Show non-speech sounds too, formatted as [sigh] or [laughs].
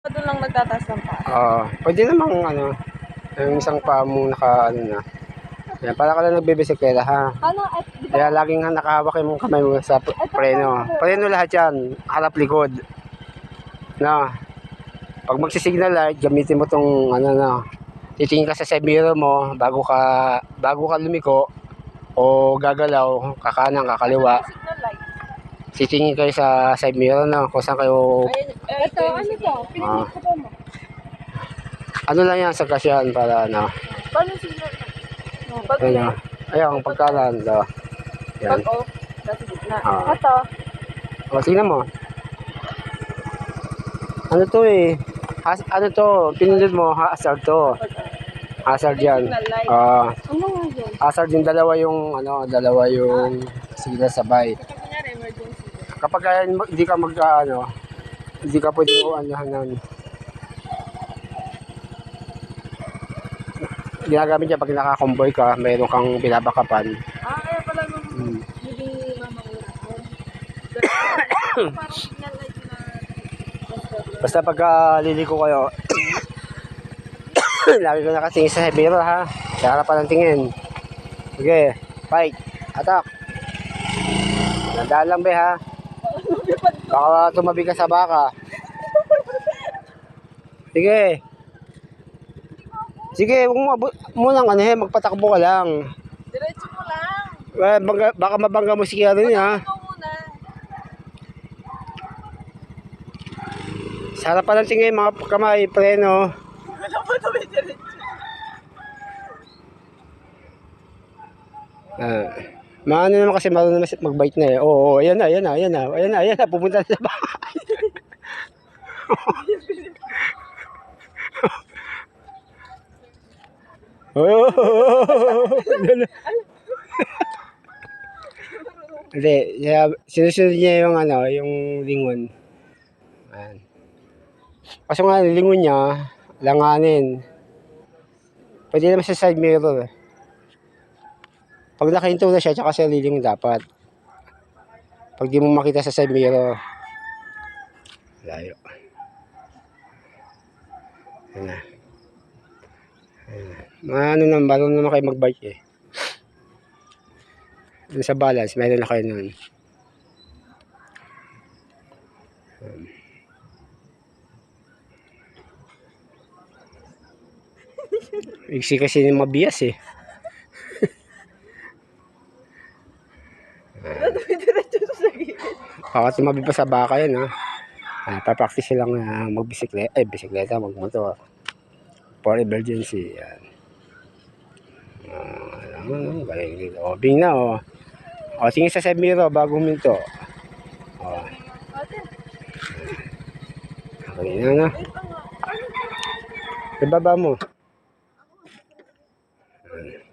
Doon lang nagtataas ng paa. Oo. pwede namang ano, yung isang paa mo naka ano na. Yan, para ka lang nagbibisikleta ha. Ano? At, di ba? Kaya laging nakahawak yung kamay mo sa p- preno. Preno lahat yan. Harap likod. Na. Pag magsisignal light, gamitin mo tong ano na. Titingin ka sa side mirror mo bago ka bago ka lumiko o gagalaw, kakanan, kakaliwa. Light. Titingin kayo sa side mirror na kung saan kayo ito, ano to? Ah. Pinipit ko ba mo? ano lang yan sa kasyan para ano. Paano? No, pag Ano. Ayun, pagkalan. Do. Yan. pag off, nasa gitna. Ah. Ito, O, tingnan mo. Ano to eh? Has, ano to? Pinindot mo, hazard to. Hazard yan. Ah, Ano nga yun? hazard yung dalawa yung, ano, dalawa yung sila sabay. Kapag kaya hindi ka mag, ah, ano, hindi ka pwede mo, ano, ano, ginagamit niya pag nakakomboy ka, mayroon kang binabakapan. Ah, kaya pala nung Hmm. hindi mamangura ko. Parang signal light [coughs] na Basta pagka liliko kayo, [coughs] lagi ko nakatingin sa mirror ha. Sa harapan ng tingin. Sige, fight, attack. Nandaan lang be ha. Baka tumabi ka sa baka. Sige. Sige, huwag mo munang ano eh, magpatakbo ka lang. Diretso mo lang. Eh, bangga- baka mabangga mo si Kiara niya. ha. Ikaw muna. Sa harapan ng tingin, mga kamay, preno. Wala pa naman diretso. Ah. Maano naman kasi marunong naman mag-bite na eh. Oo, oh, ayan na, ayan na, ayan na, ayan na, ayan na, pupunta na sa bahay. Oh? [laughs] Hindi, siya- sinusunod niya yung ano, yung lingon. Ayan. Kaso nga, lingon niya, langanin. Pwede naman sa side mirror. eh. Pag nakahinto na siya, tsaka lilingon dapat. Pag di mo makita sa side mirror. Layo. Ayan na. Ayan na. Mga ano naman, marunong naman kayo mag-bike eh. Dun sa balance, meron na kayo nun. Um. Iksi kasi yung mabiyas eh. Diretso sa gilid. Baka tumabi pa sa baka yan ha. Ah, papractice lang na magbisikleta, eh bisikleta, magmotor. For emergency. Yan. Ah, ano, galing dito. O, bing na o. O, tingin sa side mirror bago huminto. O, okay na na. Ibaba mo. Yan.